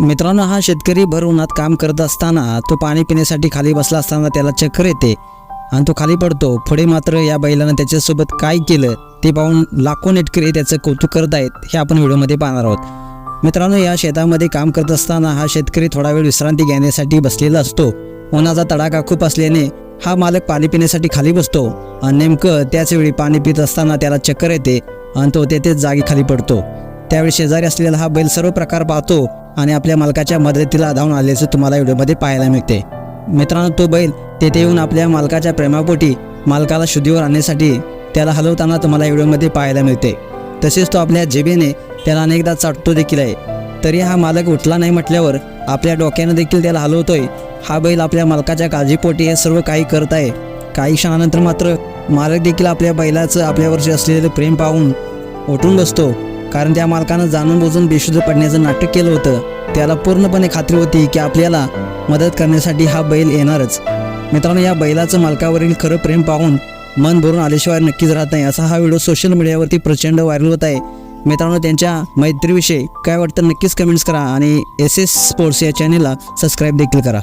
मित्रांनो हा शेतकरी भर उन्हात काम करत असताना तो पाणी पिण्यासाठी खाली बसला असताना त्याला चक्कर येते आणि तो खाली पडतो. पुढे मात्र या बैलानं त्याच्यासोबत काय केलं ते पाहून लाखो नेटकरी त्याचं कौतुक करत आहेत. हे आपण व्हिडिओमध्ये पाहणार आहोत. मित्रांनो या शेतामध्ये काम करत असताना हा शेतकरी थोडा वेळ विश्रांती घेण्यासाठी बसलेला असतो. उन्हाचा तडाखा खूप असल्याने हा मालक पाणी पिण्यासाठी खाली बसतो आणि नेमकं त्याच वेळी पाणी पित असताना त्याला चक्कर येते आणि तो तेथेच जागी खाली पडतो. त्यावेळी शेजारी असलेला हा बैल सर्व प्रकार पाहतो आणि आपल्या मालकाच्या मदतीला धावून आल्याचं तुम्हाला व्हिडिओमध्ये पाहायला मिळते. मित्रांनो तो बैल तेथे येऊन आपल्या मालकाच्या प्रेमापोटी मालकाला शुद्धीवर आणण्यासाठी त्याला हलवताना तुम्हाला व्हिडिओमध्ये पाहायला मिळते. तसेच तो आपल्या जेबेने त्याला अनेकदा चाटतो देखील आहे. तरी हा मालक उठला नाही म्हटल्यावर आपल्या डोक्यानं देखील त्याला हलवतोय. हा बैल आपल्या मालकाच्या काळजीपोटी हे सर्व काही करत आहे. काही क्षणानंतर मात्र मालक देखील आपल्या बैलाचं आपल्यावरचे असलेलं प्रेम पाहून उठून बसतो. कारण त्या मालकानं जाणून बुजून बेशुद्ध पडण्याचं नाटक केलं होतं. त्याला पूर्णपणे खात्री होती की आपल्याला मदत करण्यासाठी हा बैल येणारच. मित्रांनो या बैलाचं मालकावरील खरं प्रेम पाहून मन भरून आल्याशिवाय नक्कीच राहत नाही असा हा व्हिडिओ सोशल मीडियावरती प्रचंड व्हायरल होत आहे. मित्रांनो त्यांच्या मैत्रीविषयी काय वाटतं नक्कीच कमेंट्स करा आणि एस एस स्पोर्ट्स या चॅनेलला सबस्क्राईब देखील करा.